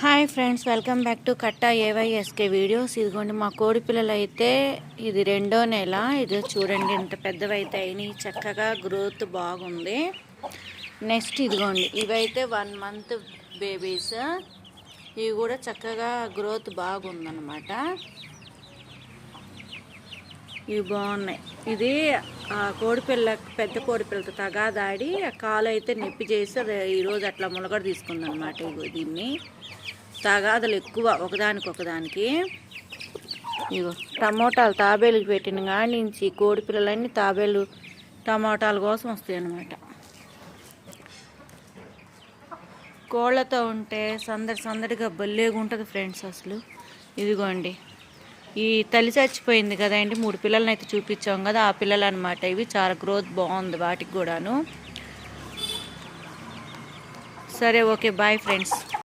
Hi friends welcome back to Katta AYSK videos. ఇదిగోండి మా కోడి పిల్లలు అయితే ఇది రెండో నెల. ఇది చూడండి ఇంత పెద్దవైతే అయినాయి. చక్కగా గ్రోత్ బాగుంది. నెక్స్ట్ ఇదిగోండి ఇవైతే వన్ మంత్ బేబీస్. ఇవి కూడా చక్కగా గ్రోత్ బాగుందన్నమాట. ఇవి బాగున్నాయి. ఇది ఆ కోడిపిల్ల పెద్ద కోడిపిల్లతో తగాదాడి కాలు అయితే నొప్పి చేసి ఈరోజు అట్లా ములగడ తీసుకుందనమాట ఇగో దీన్ని. తగాదలు ఎక్కువ ఒకదానికి ఒకదానికి. ఇగో టమోటాలు తాబేలుకి పెట్టిన కాడి నుంచి కోడిపిల్లలన్నీ తాబేలు టమోటాల కోసం వస్తాయి అన్నమాట కోళ్ళతో ఉంటే సందడి సందడిగా భలేగా ఉంటుంది ఫ్రెండ్స్ అసలు. ఇదిగోండి. ఈ తల్లి చచ్చిపోయింది కదండి మూడు పిల్లల్ని అయితే చూపించాం కదా ఆ పిల్లలు అనమాట ఇవి. చాలా గ్రోత్ బాగుంది వాటికి కూడాను. సరే ఓకే బాయ్ ఫ్రెండ్స్.